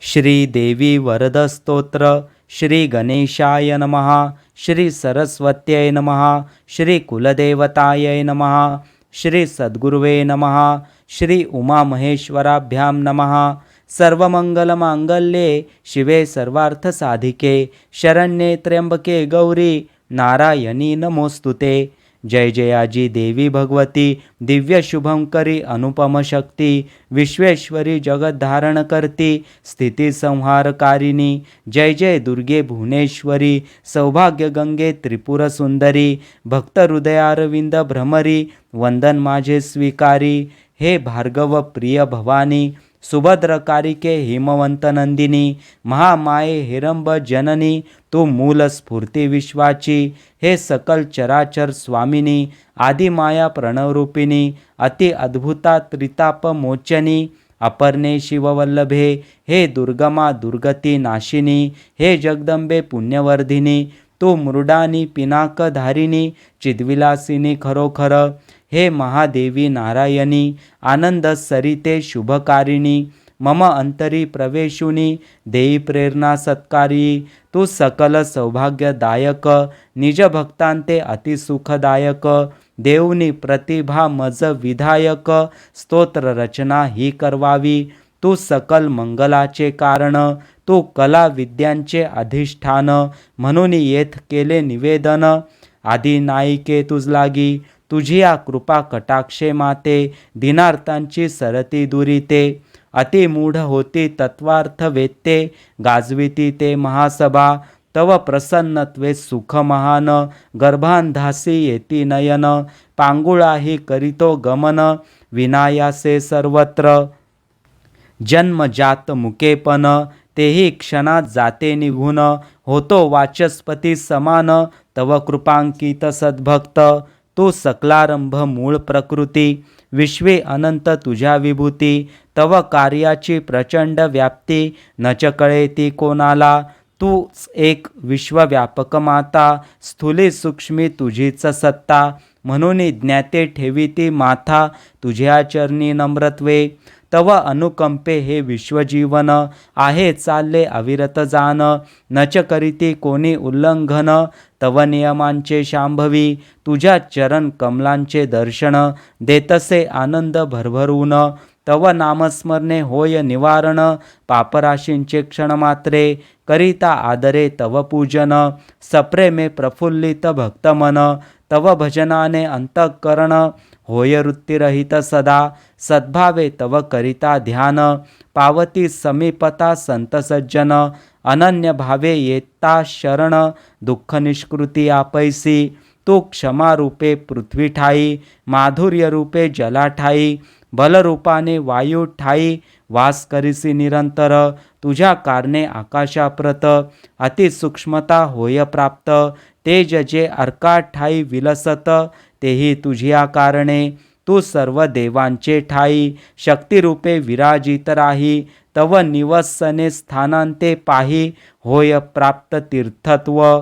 श्री देवी वरद स्तोत्र श्री गणेशाय नमः श्री सरस्वत्यै नमः श्री कुलदेवताय नमः श्री सद्गुरुवे नमः श्री उमामहेश्वराभ्यां नमः। सर्वमङ्गलमाङ्गल्ये शिवे सर्वार्थसाधिके शरण्ये त्र्यंबके गौरी नारायणी नमोस्तुते जय जयाजी देवी भगवती दिव्य शुभंकरी अनुपम शक्ती विश्वेश्वरी जगत धारण करती स्थिती संहारकारिणी जय जय दुर्गे भुवनेश्वरी सौभाग्य गंगे त्रिपुर सुंदरी भक्त हृदयारविंद भ्रमरी वंदन माझे स्वीकारी हे भार्गव प्रिय भवानी सुभद्रकारिके हिमवंत नंदिनी महामाये हिरंब जननी तू मूल स्फूर्ती विश्वाची हे सकल चराचर स्वामिनी आदिमाया प्रणवरूपिणी अति अद्भुता त्रिताप मोचनी अपर्णे शिववल्लभे हे दुर्गमा दुर्गती नाशिनी हे जगदंबे पुण्यवर्धिनी तू मृडानी पिनाकधारिणी चिद्विलासिनी खरोखर हे महादेवी नारायणी आनंद सरिते शुभकारिणी मम अंतरी प्रवेशुनी देई प्रेरणा सत्कारी तू सकल सौभाग्यदायक निज भक्तांते अतिसुखदायक देवनी प्रतिभा मज विधायक स्तोत्र रचना ही करवावी तू सकल मंगलाचे कारण तू कला विद्यांचे अधिष्ठान म्हणून येथ केले निवेदन आदि नायिके तुझी या कृपा कटाक्षे माते दिनार्थांची सरती दुरिते. अतिमूढ होती तत्वार्थ वेत्ते गाजविती ते महासभा. तव प्रसन्नत्वे सुख महान गर्भांधासी येती नयन. पांगुळाही करीतो गमन विनायासे सर्वत्र. जन्मजात मुकेपण तेही क्षणात जाते निघून. होतो वाचस्पती समान तव कृपांकित सद्भक्त. तू सकलारंभ मूळ प्रकृती विश्वे अनंत तुझ्या विभूती तव कार्याची प्रचंड व्याप्ती न च कळे ती कोणाला तूच एक विश्वव्यापक माता स्थूली सूक्ष्मी तुझीच सत्ता म्हणून ज्ञाते ठेवी ती माथा तुझ्या चरणी नम्रत्वे तव अनुकंपे हे विश्वजीवन आहे चालले अविरत जान. न च करीती कोणी उल्लंघन. तव नियमांचे शांभवी तुझ्या चरण कमलांचे दर्शन. देतसे आनंद भरभरून. तव नामस्मरणे होय निवारण. पापराशींचे क्षणमात्रे करिता आदरे तव पूजन. सप्रेमे प्रफुल्लित भक्तमन. तव भजनाने अंतःकरण. होय वृत्तिरहित सदा सद्भावे तव करिता ध्यान पावती समीपता संत सज्जन अनन्य भावे येता शरण दुःख निष्कृती आपैसी तू क्षमारूपे पृथ्वी ठाई माधुर्यरूपे जलाठाई बलरूपाने वायू ठाई वास करीसी निरंतर तुझ्या कारणे आकाशाप्रत अतिसूक्ष्मता होय प्राप्त तेज जे अर्का ठाई विलसत तेही तुझ्या कारणे तू सर्व देवांचे ठाई. शक्तिरूपे विराजित राही. तव निवसने स्थानांते पाही. होय प्राप्त तीर्थत्व.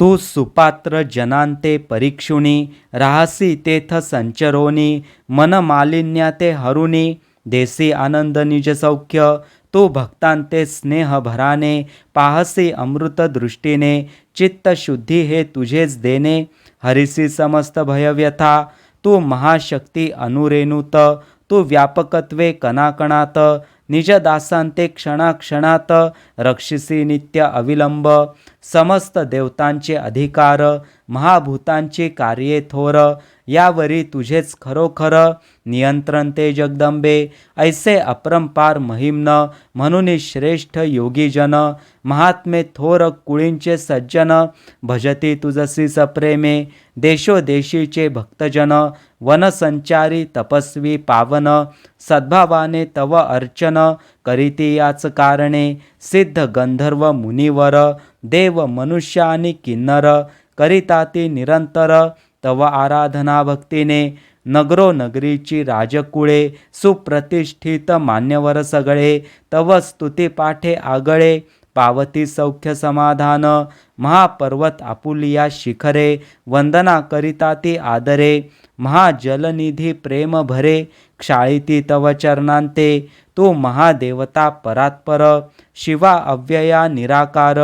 तू सुपात्र जनांते परीक्षुणी. राहसी तेथ संचरोनी. मन मालिन्या ते हरुणी. देसी आनंद निज सौख्य. तू भक्तांते स्नेह भराने. पाहसी अमृत दृष्टीने. चित्त शुद्धी हे तुझेच देणे. हरिसी समस्त भयव्यथा तू महाशक्ती अनुरेणुत तू व्यापकत्वे कणाकणात निजदासांते क्षणाक्षणात रक्षिसी नित्य अविलंब समस्त देवतांचे अधिकार महाभूतांची कार्ये थोर यावरी तुझेच खरोखर. नियंत्रण ते जगदंबे ऐसे अपरंपार महिम्न म्हणून श्रेष्ठ योगीजन महात्मे थोर कुळींचे सज्जन भजती तुझसी सप्रेमे देशोदेशीचे भक्तजन वनसंचारी तपस्वी पावन. सद्भावाने तव अर्चन करीती याच कारणे सिद्ध गंधर्व मुनिवर देव मनुष्य आणि किन्नर. करिताती निरंतर तव आराधना भक्तीने नगरो नगरीची राजकुळे सुप्रतिष्ठित मान्यवर सगळे तव स्तुतीपाठे आगळे पावती सौख्य समाधान महापर्वत आपुलिया शिखरे वंदना करिता ती आदरे महाजलनिधी प्रेम भरे क्षाळीती तव चरणांते तो महादेवता परात्पर। शिवा अव्यया निराकार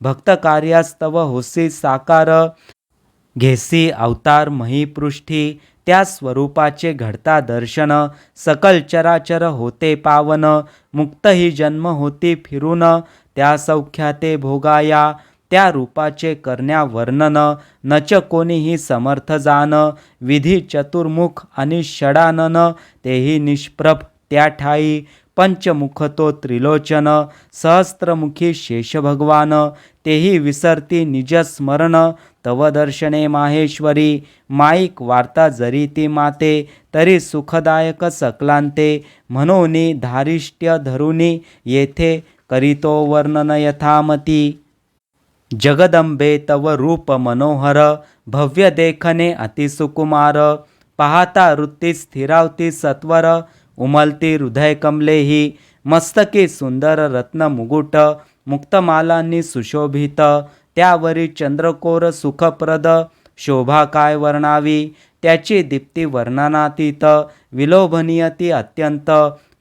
भक्तकार्यास्तव होसी साकार। घेसी अवतार महीपृष्ठी त्या स्वरूपाचे घडता दर्शन। सकल चराचर होते पावन मुक्त ही जन्म होती फिरून। त्या सौख्याते भोगाया त्या रूपाचे करण्या वर्णन नच कोणीही समर्थ जान विधी चतुर्मुख आणि षडानन तेही निष्प्रभ त्या ठाई पंचमुख तो त्रिलोचन सहस्त्रमुखी शेष भगवान तेही विसरती निज स्मरण तव दर्शने माहेश्वरी माईक वार्ता जरी ती माते तरी सुखदायक सकलांते म्हणून धारिष्ट्य धरुनी येथे करीतो वर्णन यथामती. जगदंबे तव रूप मनोहर भव्य देखणे अतिसुकुमार पाहता वृत्ती स्थिरावती सत्वर उमलती हृदय कमलेही मस्तकी सुंदर रत्न मुकुट मुक्तमालांनी सुशोभित त्यावरी चंद्रकोर सुखप्रद शोभा काय वर्णावी त्याची दीप्ती वर्णनातीत विलोभनीय ती अत्यंत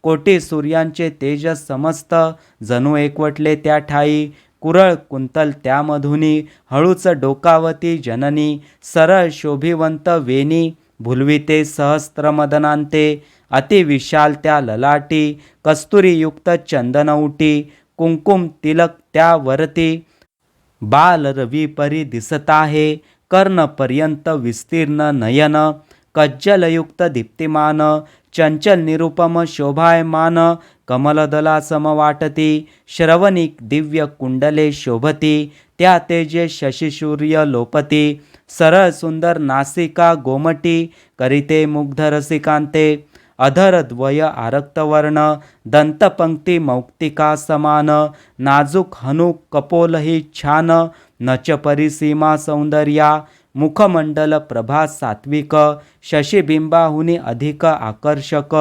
कोटी सूर्यांचे तेज समस्त जणू एकवटले त्या ठाई कुरळ कुंतल त्यामधुनी हळूच डोकावती जननी सरळ शोभिवंत वेणी भुलविते सहस्त्रमदनांते अतिविशाल त्या ललाटी कस्तुरीयुक्त चंदनउटी कुंकुम तिलक त्यावरती बाल परी दिसत आहे कर्णपर्यंत विस्तीर्ण नयन कज्जलयुक्त दीप्तिमान चंचल निरुपम शोभायमान कमलदला सम वाटती श्रवणिक दिव्य कुंडले शोभती त्या तेजे शशिसूर्य लोपती सरळ सुंदर नासिका गोमटी करिते मुग्ध रसिकांते अधर द्वय आरक्तवर्ण दंतपंक्ती मौक्तिका समान नाजूक हनु कपोलही छान नच परिसीमा सौंदर्या मुखमंडल प्रभा सात्विक शशिबिंबाहुनी अधिक आकर्षक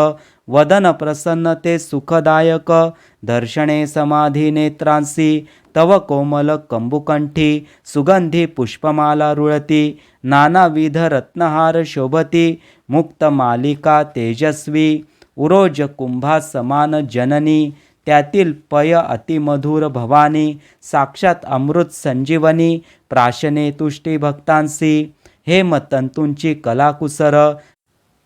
वदन प्रसन्न ते सुखदायक. दर्शने समाधी नेत्रांसी तव कोमल कंबुकंठी सुगंधी पुष्पमाला रुळती नानाविध रत्नहार शोभती मुक्त मालिका तेजस्वी उरोज कुंभा समान जननी त्यातील पय अतिमधुर भवानी साक्षात अमृत संजीवनी प्राशने तुष्टी भक्तांसी हेमतंतूंची कलाकुसर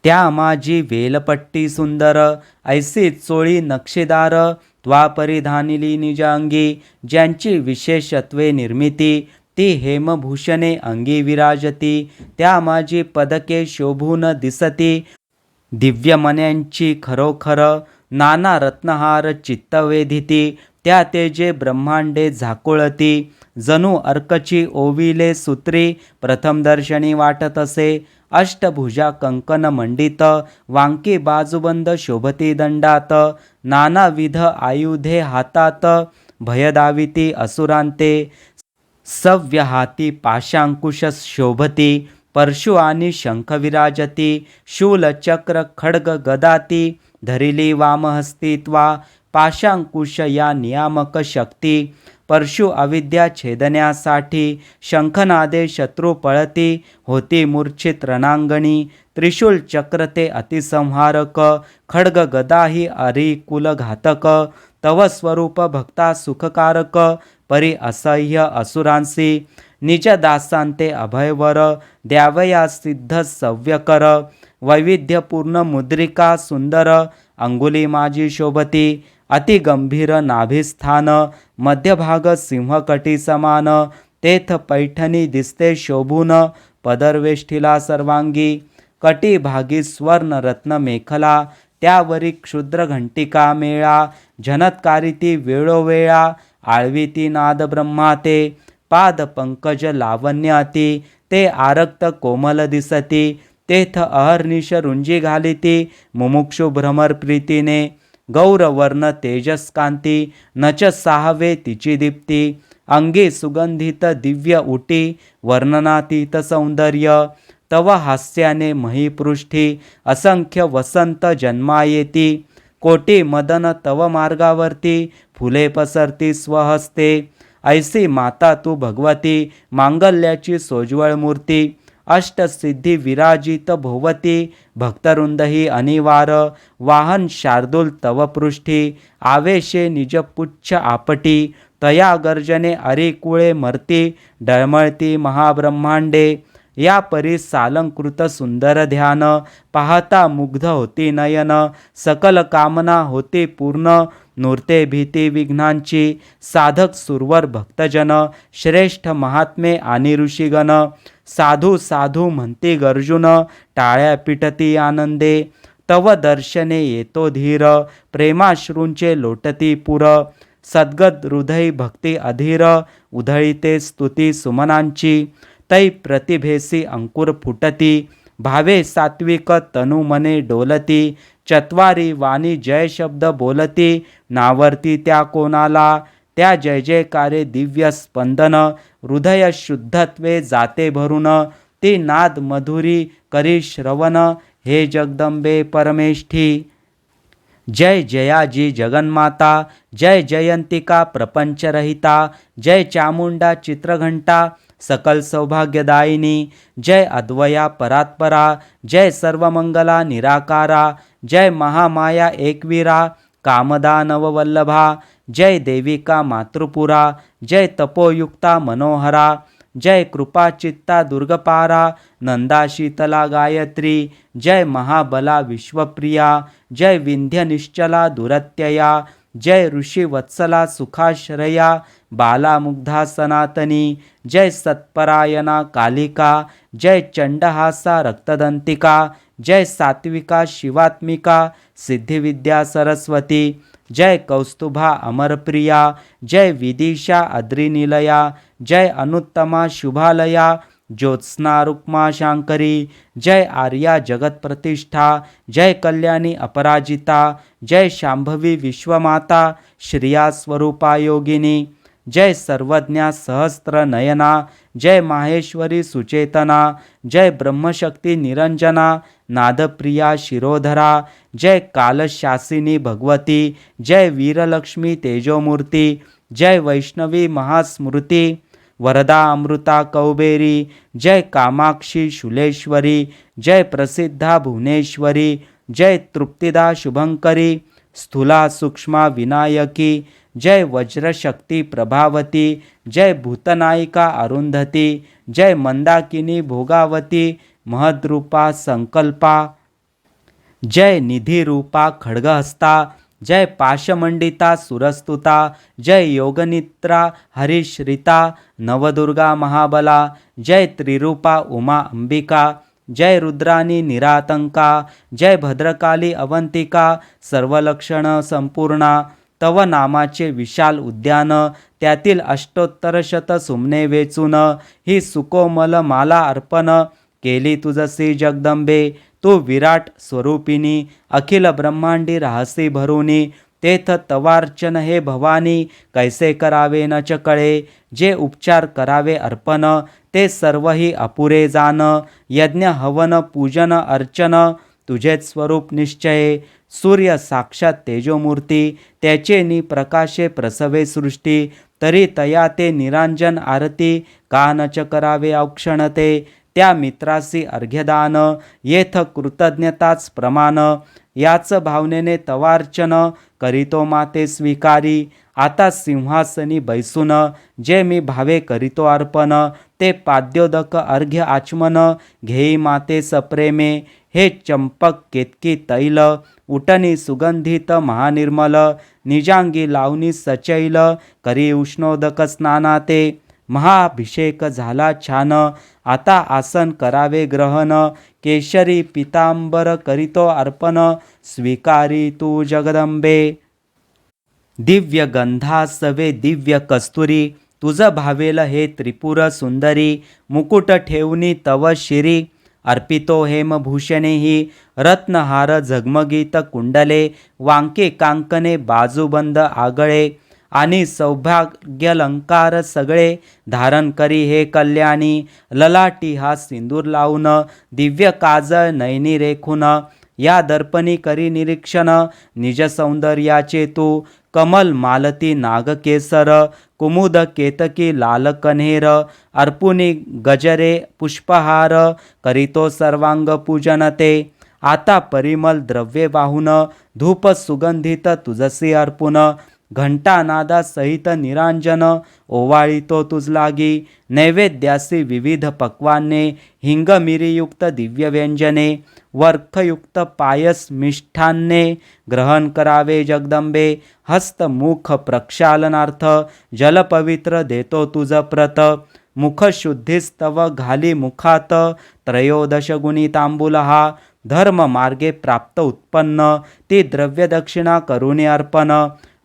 त्या माझी वेलपट्टी सुंदर ऐसी चोळी नक्षीदार त्वापरिधानिली निजांगी ज्यांची विशेषत्वे निर्मिती ती हेमभूषणे अंगी विराजती त्या माझी पदके शोभून दिसती. दिव्यमन्यांची खरोखर नाना रत्नहार चित्तवेधिती त्या तेजे ब्रह्मांडे झाकुळती. जणू अर्कची ओविले सूत्री प्रथमदर्शनी वाटत असे अष्टभुजा कंकन मंडित वांकी बाजूबंद शोभते दंडात नानाविध आयुधे हातात भयदाविती असुरांते सव्यहाती पाशांकुश शोभती परशु आणि शंख विराजती शूलचक्र खड्ग गदाती धरिली वामहस्ती त्वा पाशांकुश या नियामक शक्ती परशु अविद्या छेदण्यासाठी शंखनादे शत्रू पळती होती मूर्छित रणांगणी त्रिशूल चक्र ते अतिसंहारक खड्ग गदाही अरी घातक तव स्वरूप भक्ता सुखकारक परी असह्य असुरांसी निज दासांते अभयवर द्यावया सिद्ध सव्यकर वैविध्यपूर्ण मुद्रिका सुंदर अंगुली माझी शोभती अतिगंभीर नाभिस्थान मध्यभाग सिंहकटी समान तेथ पैठणी दिसते शोभून पदरवेष्ठीला सर्वांगी कटी भागी स्वर्ण रत्न मेखला त्यावरी क्षुद्र घंटिका मेळा झनत्कारी ती वेळोवेळा आळवी नाद ब्रह्माते पाद पंकज लावण्याती ते आरक्त कोमल दिसती तेथ अहर्निश रुंजी घालिती मुमुक्षु भ्रमर प्रीतीने गौरवर्ण तेजस्कांती नच साहवे तिची दीप्ती अंगी सुगंधित दिव्य उटी वर्णनातीत सौंदर्य तव हास्याने महीपृष्ठी असंख्य वसंत जन्मायेती कोटी मदन तव मार्गावरती फुले पसरती स्वहस्ते ऐसी माता तू भगवती मांगल्याची सोज्वळ मूर्ती अष्टसिद्धी विराजित भोवती। भक्तरुंदही अनिवार। वाहन शार्दूल तव पृष्ठी। आवेशे निजपुच्छ आपटी। तया गर्जने अरिकुळे मर्ती। डळमळती महाब्रह्मांडे या परी सालंकृत सुंदर ध्यान। पाहता मुग्ध होती नयन। सकल कामना होती पूर्ण। नूर्ते भीती विघ्नांची। साधक सुरवर भक्तजन। श्रेष्ठ महात्मे आणि ऋषिगण। साधू साधू म्हणती गर्जुन टाळ्या पिटती आनंदे तव दर्शने येतो धीर प्रेमाश्रूंचे लोटती पुर सद्गत हृदय भक्ती अधीर उधळीते स्तुती सुमनांची तै प्रतिभेसी अंकुर फुटती भावे सात्विक तनु मने डोलती चत्वारी वाणी जय शब्द बोलती नावर्ती त्या कोणाला त्या जय जयकारे दिव्य स्पंदन हृदय शुद्धत्वे जाते भरून ती नाद मधुरी करी श्रवण हे जगदंबे परमेष्ठी। जय जयाजी जगन्माता जय जयंतिका प्रपंचरहिता जय चामुंडा चित्रघंटा सकल सौभाग्यदायिनी जय अद्वया परात्परा जय सर्वमंगला निराकारा जय महामाया एकवीरा कामदा नववल्लभा जय देविका मातृपुरा जय तपोयुक्ता मनोहरा जय कृपाचित्ता दुर्गपारा नंदा शीतला गायत्री जय महाबला विश्वप्रिया जय विंध्यनिश्चला दुरत्यया जय ऋषिवत्सला सुखाश्रया बालामुग्धा सनातनी जय सत्परायणा कालिका जय चंडहासा रक्तदंतिका जय सात्विका शिवात्मिका सिद्धिविद्या सरस्वती जय कौस्तुभा अमरप्रिया जय विदिशा अद्रिनिलया जय अनुत्तमा शुभालया ज्योत्स्ना रुक्मा शांकरी जय आर्या जगतप्रतिष्ठा जय कल्याणी अपराजिता जय शांभवी विश्वमाता श्रिया स्वरूपा योगिनी जय सर्वज्ञा सहस्त्र नयना जय माहेश्वरी सुचेतना जय ब्रह्मशक्ती निरंजना नादप्रिया शिरोधरा जय कालशासिनी भगवती जय वीरलक्ष्मी तेजोमूर्ती जय वैष्णवी महास्मृती वरदा अमृता कौबेरी जय कामाक्षी शुलेश्वरी जय प्रसिद्धा भुवनेश्वरी जय तृप्तिदा शुभंकरी स्थूला सूक्ष्मा विनायकी जय वज्रशक्ती प्रभावती जय भूतनायिका अरुंधती जय मंदाकिनी भोगावती महद्रूपा संकल्पा। जय निधिरूपा खड्गहस्ता। जय पाशमंडिता सुरस्तुता। जय योगनित्रा हरिश्रिता। नवदुर्गा महाबला। जय त्रिरूपा उमा अंबिका। जय रुद्राणी निरातंका। जय भद्रकाली अवंतिका। सर्वलक्षण संपूर्णा। तव नामाचे विशाल उद्यान। त्यातील अष्टोत्तरशत सुमने वेचून। ही सुकोमल माला अर्पण। केली तुझसी जगदंबे तू विराट स्वरूपिणी अखिल ब्रह्मांडी राहसी भरुनी. तेथ तवार्चन हे भवानी कैसे करावे न चकळे. जे उपचार करावे अर्पण ते सर्वही अपुरे जाण. यज्ञ हवन पूजन अर्चन तुझेच स्वरूप निश्चये. सूर्य साक्षात तेजोमूर्ती त्याचे नि प्रकाशे प्रसवे सृष्टी. तरी तया ते निरांजन आरती का न च करावे औक्षणते. त्या मित्रासी अर्घ्यदान येथ कृतज्ञताच प्रमाण याच भावनेने तवार्चन करीतो माते स्वीकारी. आता सिंहासनी बैसून जे मी भावे करीतो अर्पण ते पाद्योदक अर्घ्य आचमन घेई माते सप्रेमे. हे चंपक केतकी तैल उटणी सुगंधित महानिर्मल निजांगी लावणी सचैल करी उष्णोदक स्नानाते. महाभिषेक झाला छान. आता आसन करावे ग्रहण. केशरी पितांबर करीतो अर्पण. स्वीकारी तू जगदंबे. दिव्य गंधासवे दिव्य कस्तुरी. तुझ भावेल हे त्रिपुर सुंदरी. मुकुट ठेवणी तव शिरी. अर्पितो हेमभूषणेही. रत्नहार झगमगीत कुंडले. वांके कांकणे बाजूबंद आगळे. आणि सौभाग्यलंकार सगळे धारण करी हे कल्याणी. ललाटी हा सिंदूर लावून दिव्य काजळ नयनी रेखून या दर्पणी करी निरीक्षण निज सौंदर्याचे तू कमल मालती नागकेसर कुमुद केतकी लाल कन्हेर अर्पुनी गजरे पुष्पहार करीतो सर्वांग पूजन ते. आता परिमल द्रव्ये वाहून धूप सुगंधित तुझसी अर्पुन घंटानादासहित निरांजन ओवाळीतो तुझ लागी नैवेद्यासी विविध पक्वाने हिंग मिरीयुक्त दिव्य व्यंजने वर्खयुक्त पायस मिष्ठान्ने ग्रहण करावे जगदंबे. हस्तमुख प्रक्षालनार्थ जलपवित्र देतो तुझ प्रत. मुखशुद्धिस्तव घाली मुखात. त्रयोदश गुणी तांबूल हा धर्म मार्गे प्राप्त उत्पन्न. ती द्रव्यदक्षिणा करुणी अर्पण.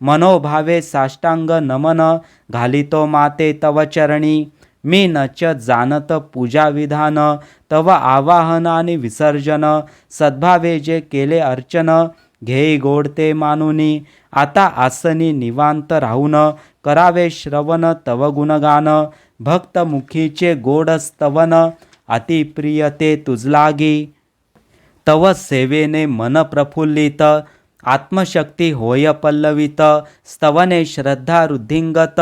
मनोभावे साष्टांग नमन घालितो माते तव चरणी. मी न च जाणत पूजा विधान तव आवाहन आणि विसर्जन सद्भावे जे केले अर्चन घेई गोड ते मानुनी. आता आसनी निवांत राहून करावे श्रवण तव गुणगान भक्तमुखीचे गोड स्तवन अतिप्रियते तुजलागी तव सेवेने मन प्रफुल्लित आत्मशक्ती होय पल्लवित स्तवने श्रद्धा रुद्धिंगत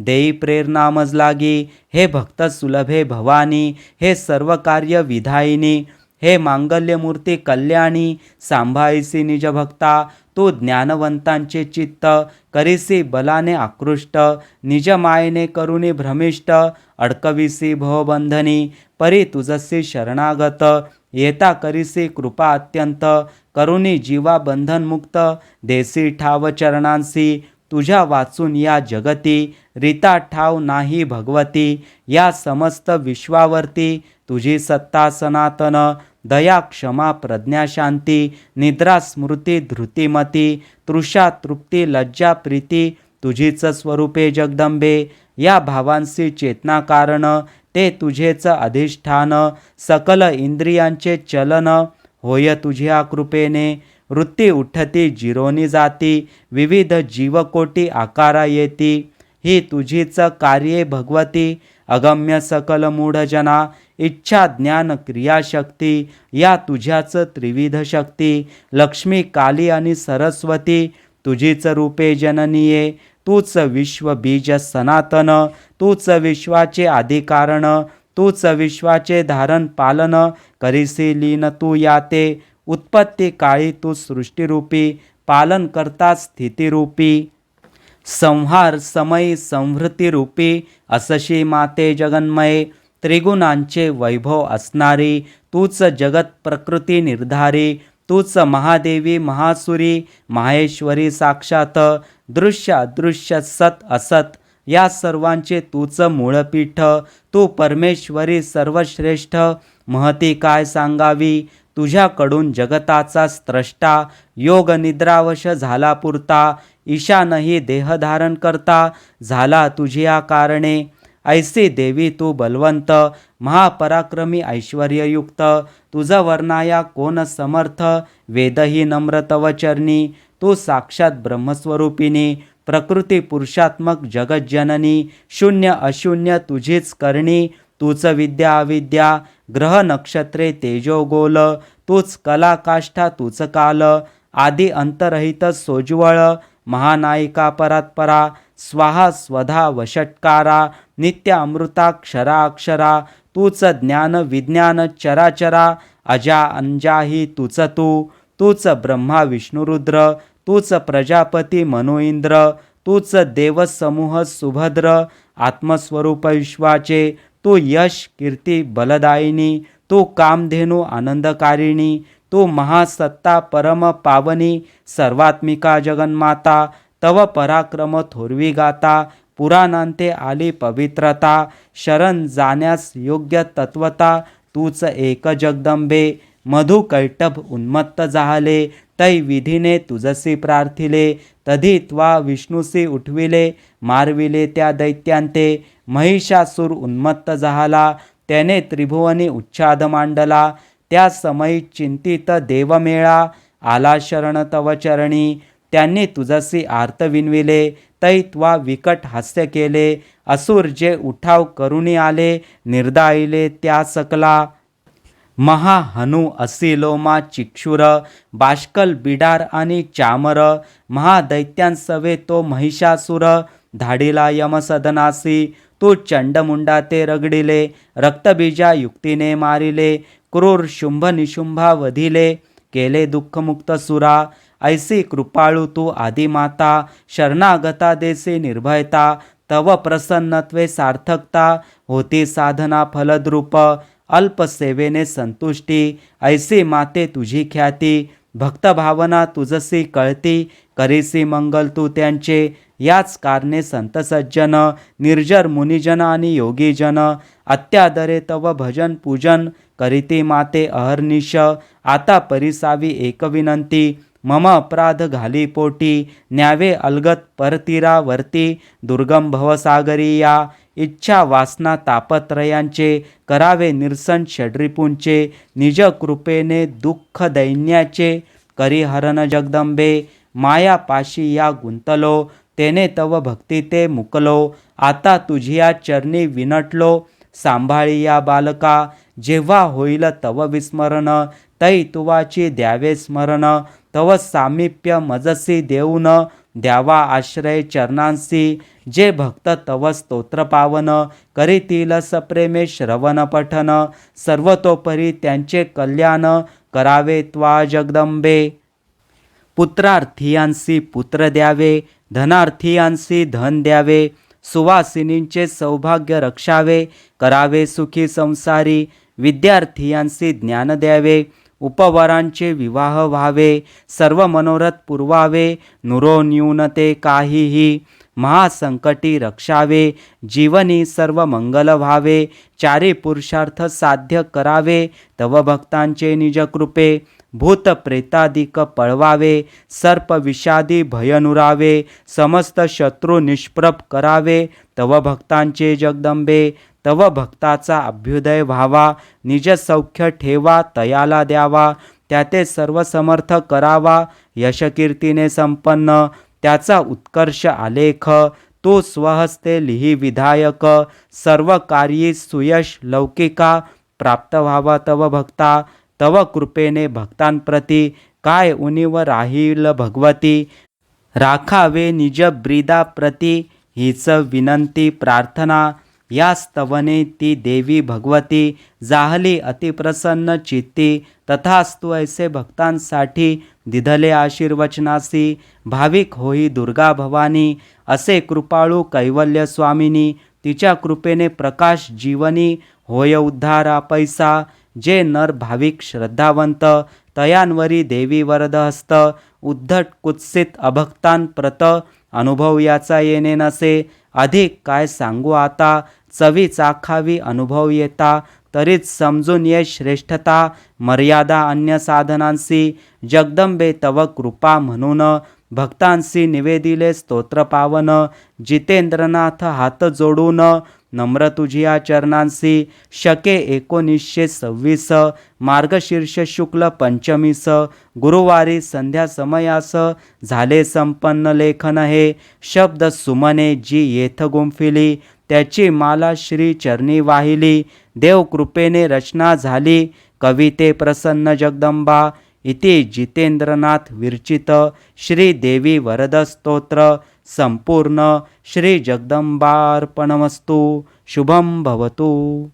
देई प्रेरणामज लागी हे भक्त सुलभे भवानी हे सर्व कार्य विधायिनी हे मांगल्यमूर्ती कल्याणी सांभाळीसी निज भक्ता तू ज्ञानवंतांचे चित्त करीसी बलाने आकृष्ट निज मायेने करुणी भ्रमिष्ट अडकविसी भवबंधनी परी तुझसे शरणागत येता करीसे कृपा अत्यंत करुणी जीवा बंधनमुक्त देसी ठाव चरणांसी तुझ्या वाचून या जगती रीता ठाव नाही भगवती या समस्त विश्वावरती तुझी सत्ता सनातन दया क्षमा प्रज्ञा शांती निद्रा स्मृती धृतिमती तृषा तृप्ती लज्जा प्रीती तुझीच स्वरूपे जगदंबे या भावांशी चेतना कारण ते तुझेच अधिष्ठान सकल इंद्रियांचे चलन होय तुझ्या कृपेने. वृत्ती उठती जिरोनी जाती विविध जीवकोटी आकारा येती. ही तुझीच कार्ये भगवती अगम्य सकल मूढजना इच्छा ज्ञान क्रियाशक्ती या तुझ्याच त्रिविध शक्ती. लक्ष्मी काली आणि सरस्वती तुझीच रूपे जननीये. तूच विश्व बीज सनातन तूच विश्वाचे आधिकारण तूच विश्वाचे धारण पालन करीसी लीन तू याते उत्पत्ती काळी तू सृष्टीरूपी पालन करता स्थितीरूपी. संहार समयी संहृतीरूपी असशी माते जगन्मये त्रिगुणांचे वैभव असणारी तूच जगत प्रकृती निर्धारी तूच महादेवी महासुरी माहेश्वरी साक्षात दृश्य अदृश्य सत असत. या सर्वांचे तूच मूळपीठ. तू परमेश्वरी सर्वश्रेष्ठ. महती काय सांगावी? तुझ्याकडून जगताचा स्त्रष्टा योग निद्रावश झाला पुरता. ईशानही देहधारण करता. झाला तुझ्या कारणे. ऐसी देवी तू बलवंत महापराक्रमी ऐश्वर्ययुक्त तुझा वर्णाया कोण समर्थ? वेदही नम्र तव चरणी तू साक्षात ब्रह्मस्वरूपिणी प्रकृती पुरुषात्मक जगज्जननी शून्य अशून्य तुझीच करणी तूच विद्या अविद्या ग्रह नक्षत्रे तेजोगोल तूच कला काष्ठा तूच काल आदी अंतरहित सोज्वळ महानायिका परात्परा स्वाहा स्वधा वषटकारा नित्य अमृताक्षरा अक्षरा तूच ज्ञान विज्ञान चराचरा अजा अंजाही तूच तू तूच ब्रह्मा विष्णुरुद्र तूच प्रजापती मनोइंद्र तूच देवसमूह सुभद्र आत्मस्वरूप विश्वाचे तू यश कीर्ती बलदायिनी तू कामधेनू आनंदकारिणी तू महासत्ता परम पावनी सर्वात्मिका जगन्माता तव पराक्रम थोरवी गाता पुराणांते आली पवित्रता शरण जाण्यास योग्य तत्वता तूच एक जगदंबे मधु कैटभ उन्मत्त जाहले तै विधीने तुझसी प्रार्थिले तधी त्वा विष्णुसी उठविले मारविले त्या दैत्यांते महिषासूर उन्मत्त झाला त्याने त्रिभुवनी उच्छाद मांडला त्या समयी चिंतित देवमेळा आला शरण तव चरणी त्यांनी तुझसी आर्त विनविले तैत्वा विकट हास्य केले असुर जे उठाव करुणी आले निर्दायिले त्या सकला. महाहनु असिलोमा चिक्षुर बाष्कल बिडार आणि चामर महादैत्यांसवे तो महिषासुर धाडीला यमसदनासी तू चंडमुंडा ते रगडिले रक्तबीजा युक्तीने मारिले क्रूर शुंभ निशुंभा वधिले केले दुःखमुक्त सुरा ऐसी कृपाळू तू आदिमाता शरणागता देसे निर्भयता तव प्रसन्नत्वे सार्थकता होती साधना फलद्रूप अल्पसेवेने संतुष्टी ऐसी माते तुझी ख्याती भक्तभावना तुझसी कळती करीसी मंगल तू त्यांचे याच कारणे संत सज्जन निर्जर मुनिजन आणि योगीजन अत्यादरे तव भजन पूजन करीती माते अहर्निश आता परिसावी एक विनंती मम अपराध घाली पोटी न्यावे अलगत परतीरावरती दुर्गम भवसागरी या इच्छा वासना तापत्रयांचे करावे निरसन षड्रिपूंचे निज कृपेने दुःख दैन्याचे करी हरण जगदंबे माया पाशी या गुंतलो तेने तव भक्ती ते मुकलो आता तुझिया चरणी विनटलो सांभाळी या बालका जेव्हा होईल तव विस्मरण तै तुवाची द्यावे स्मरण तव सामीप्य मजसी देऊन द्यावा आश्रय चरणांसी. जे भक्त तव स्तोत्र पावन करीतील सप्रेमे श्रवण पठन. सर्वतोपरी त्यांचे कल्याण करावे त्वा जगदंबे. पुत्रार्थियांसी पुत्र द्यावे धनार्थियांसी धन द्यावे. सुवासिनींचे सौभाग्य रक्षावे करावे सुखी संसारी. विद्यार्थियांसी ज्ञान द्यावे. उपवरांचे विवाह व्हावे सर्व मनोरथ पुरवावे नुरो न्यूनते काहीही महासंकटी रक्षावे जीवनी सर्व मंगल व्हावे चारी पुरुषार्थ साध्य करावे तव भक्तांचे निजकृपे भूत प्रेतादिक पळवावे सर्प विषादी भयनुरावे समस्त शत्रू निष्प्रभ करावे तव भक्तांचे जगदंबे तव भक्ताचा अभ्युदय व्हावा निज सौख्य ठेवा तयाला द्यावा त्याते सर्व समर्थ करावा यशकीर्तीने संपन्न त्याचा उत्कर्ष आलेख तो स्वहस्ते लिही विधायक सर्व कार्ये सुयश लौकिका प्राप्त व्हावा तव भक्ता तव कृपेने भक्तांप्रती काय उनिव राहील भगवती राखावे निज ब्रीदा प्रती हीच विनंती प्रार्थना या स्तवने ती देवी भगवती जाहली अतिप्रसन्न चित्ती तथास्तु ऐसे भक्तांसाठी दिधले आशीर्वचनासी भाविक होई दुर्गा भवानी असे कृपाळू कैवल्य स्वामिनी तिच्या कृपेने प्रकाश जीवनी होय उद्धारा पैसा जे नर भाविक श्रद्धावंत तयांवरी देवी वरद हस्त उद्धट कुत्सित अभक्तांप्रत अनुभव याचा येणे नसे अधिक काय सांगू आता चवी चाखावी अनुभव येता तरीच समजून ये श्रेष्ठता मर्यादा अन्य साधनांशी. जगदंबे तव कृपा म्हणून भक्तांशी निवेदिले स्तोत्र पावन. जितेंद्रनाथ हात जोडून नम्र तुझिया चरणांसी शके एकोणीसशे सव्वीस मार्गशीर्ष शुक्ल पंचमीस. गुरुवारी संध्या समयास झाले संपन्न लेखन हे. शब्द सुमने जी येथ गुंफिली. त्याची माला श्री चरणी वाहिली. देव कृपेने रचना झाली. कविते प्रसन्न जगदंबा. इति जितेंद्रनाथ विरचित. श्री देवी वरद स्तोत्र. संपूर्ण. श्री जगदंबार्पणमस्तु. शुभम भवतु.